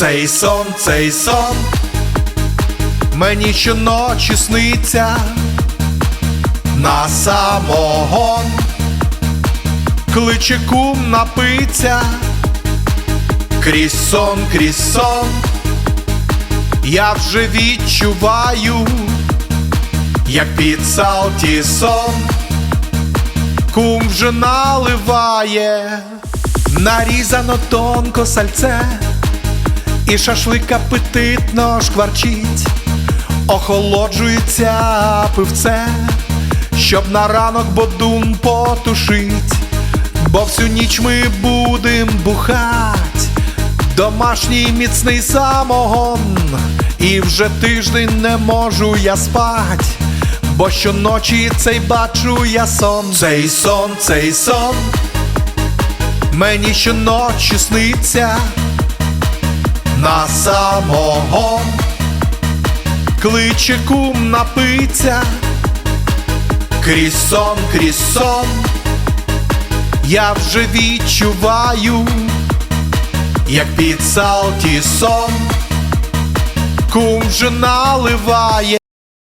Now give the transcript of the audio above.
Цей сон, цей сон, мені щоночі сниться на самогон, кличе кум напиться, крізь сон, крізь сон, я вже відчуваю, як під Салтісон, кум вже наливає, нарізано тонко сальце, і шашлик апетитно шкварчить, охолоджується пивце, щоб на ранок бодун потушить, бо всю ніч ми будем бухать, домашній міцний самогон, і вже тиждень не можу я спать, бо щоночі цей бачу я сон, цей сон, цей сон, мені щоночі сниться на самого, кличе кум напиться, крізь сон, крізь я вже відчуваю, як під Салтісон, кум вже наливає.